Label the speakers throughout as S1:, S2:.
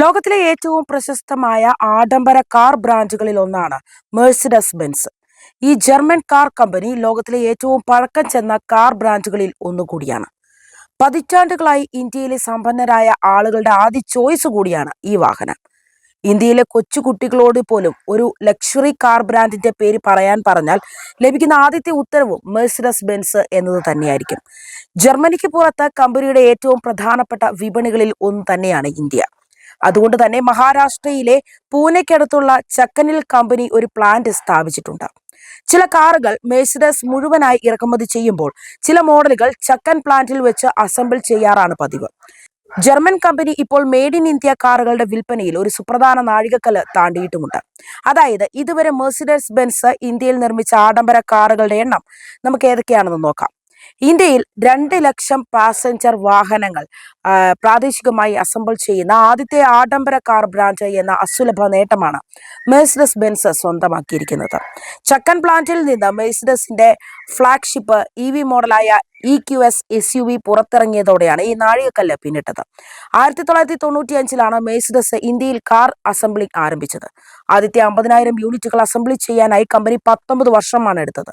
S1: ലോകത്തിലെ ഏറ്റവും പ്രശസ്തമായ ആഡംബര കാർ ബ്രാൻഡുകളിൽ ഒന്നാണ് മേഴ്സിഡസ് ബെൻസ്. ഈ ജർമ്മൻ കാർ കമ്പനി ലോകത്തിലെ ഏറ്റവും പഴക്കം ചെന്ന കാർ ബ്രാൻഡുകളിൽ ഒന്നുകൂടിയാണ്. പതിറ്റാണ്ടുകളായി ഇന്ത്യയിലെ സമ്പന്നരായ ആളുകളുടെ ആദ്യ ചോയ്സ് കൂടിയാണ് ഈ വാഹനം. ഇന്ത്യയിലെ കൊച്ചുകുട്ടികളോട് പോലും ഒരു ലക്ഷറി കാർ ബ്രാൻഡിന്റെ പേര് പറയാൻ പറഞ്ഞാൽ ലഭിക്കുന്ന ആദ്യത്തെ ഉത്തരവും മെഴ്സിഡസ് ബെൻസ് എന്നത് തന്നെയായിരിക്കും. ജർമ്മനിക്ക് പുറത്ത് കമ്പനിയുടെ ഏറ്റവും പ്രധാനപ്പെട്ട വിപണികളിൽ ഒന്ന് തന്നെയാണ് ഇന്ത്യ. അതുകൊണ്ട് തന്നെ മഹാരാഷ്ട്രയിലെ പൂനെക്കടുത്തുള്ള ചക്കനിൽ കമ്പനി ഒരു പ്ലാന്റ് സ്ഥാപിച്ചിട്ടുണ്ട്. ചില കാറുകൾ മേഴ്സിഡസ് മുഴുവനായി ഇറക്കുമതി ചെയ്യുമ്പോൾ ചില മോഡലുകൾ ചക്കൻ പ്ലാന്റിൽ വെച്ച് അസംബിൾ ചെയ്യാറാണ് പതിവ്. ജർമ്മൻ കമ്പനി ഇപ്പോൾ മെയ്ഡ് ഇൻ ഇന്ത്യ കാറുകളുടെ വിൽപ്പനയിൽ ഒരു സുപ്രധാന നാഴികക്കല്ല് താണ്ടിയിട്ടുമുണ്ട്. അതായത് ഇതുവരെ മെഴ്സിഡസ് ബെൻസ് ഇന്ത്യയിൽ നിർമ്മിച്ച ആഡംബര കാറുകളുടെ എണ്ണം നമുക്ക് ഏതൊക്കെയാണെന്ന് നോക്കാം. ഇന്ത്യയിൽ രണ്ട് ലക്ഷം പാസഞ്ചർ വാഹനങ്ങൾ പ്രാദേശികമായി അസംബിൾ ചെയ്യുന്ന ആദ്യത്തെ ആഡംബര കാർ ബ്രാൻഡ് എന്ന അസുലഭ നേട്ടമാണ് മെഴ്സിഡസ് ബെൻസ് സ്വന്തമാക്കിയിരിക്കുന്നത്. ചക്കൻ പ്ലാന്റിൽ നിന്ന് മെഴ്സിഡസിന്റെ flagship E V മോഡലായ E Q S S U V പുറത്തിറങ്ങിയതോടെയാണ് ഈ നാഴികക്കല്ല് പിന്നിട്ടത്. ആയിരത്തി തൊള്ളായിരത്തി തൊണ്ണൂറ്റി അഞ്ചിലാണ് മേഴ്സിഡസ് ഇന്ത്യയിൽ കാർ അസംബ്ലി ആരംഭിച്ചത്. ആദ്യത്തെ അമ്പതിനായിരം യൂണിറ്റുകൾ അസംബ്ലി ചെയ്യാനായി കമ്പനി പത്തൊമ്പത് വർഷമാണ് എടുത്തത്.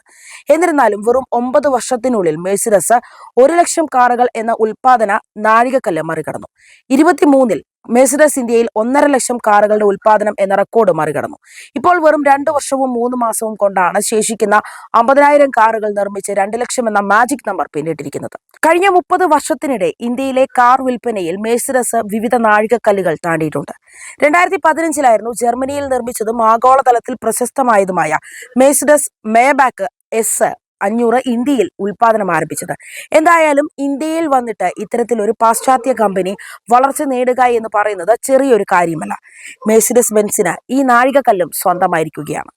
S1: എന്നിരുന്നാലും വെറും ഒമ്പത് വർഷത്തിനുള്ളിൽ മേഴ്സിഡസ് ഒരു ലക്ഷം കാറുകൾ എന്ന ഉൽപാദന നാഴികക്കല്ല് മറികടന്നു. ഇരുപത്തിമൂന്നിൽ മെഴ്സിഡസ് ഇന്ത്യയിൽ ഒന്നര ലക്ഷം കാറുകളുടെ ഉൽപാദനം എന്ന റെക്കോർഡ് മറികടന്നു. ഇപ്പോൾ വെറും രണ്ടു വർഷവും മൂന്ന് മാസവും കൊണ്ടാണ് ശേഷിക്കുന്ന അമ്പതിനായിരം കാറുകൾ നിർമ്മിച്ച് രണ്ട് ലക്ഷം എന്ന മാജിക് നമ്പർ പിന്നിട്ടിരിക്കുന്നത്. കഴിഞ്ഞ മുപ്പത് വർഷത്തിനിടെ ഇന്ത്യയിലെ കാർ വിൽപ്പനയിൽ മെഴ്സിഡസ് വിവിധ നാഴികക്കല്ലുകൾ താണ്ടിയിട്ടുണ്ട്. രണ്ടായിരത്തി പതിനഞ്ചിലായിരുന്നു ജർമ്മനിയിൽ നിർമ്മിച്ചതും ആഗോളതലത്തിൽ പ്രശസ്തമായതുമായ മെഴ്സിഡസ് മേബാക്ക് എസ് അഞ്ഞൂറ് ഇന്ത്യയിൽ ഉൽപാദനം ആരംഭിച്ചത്. എന്തായാലും ഇന്ത്യയിൽ വന്നിട്ട് ഇത്തരത്തിലൊരു പാശ്ചാത്യ കമ്പനി വളർച്ച നേടുക എന്ന് പറയുന്നത് ചെറിയൊരു കാര്യമല്ല. മെഴ്സിഡസ് ബെൻസിന് ഈ നാഴികക്കല്ലും സ്വന്തമായിരിക്കുകയാണ്.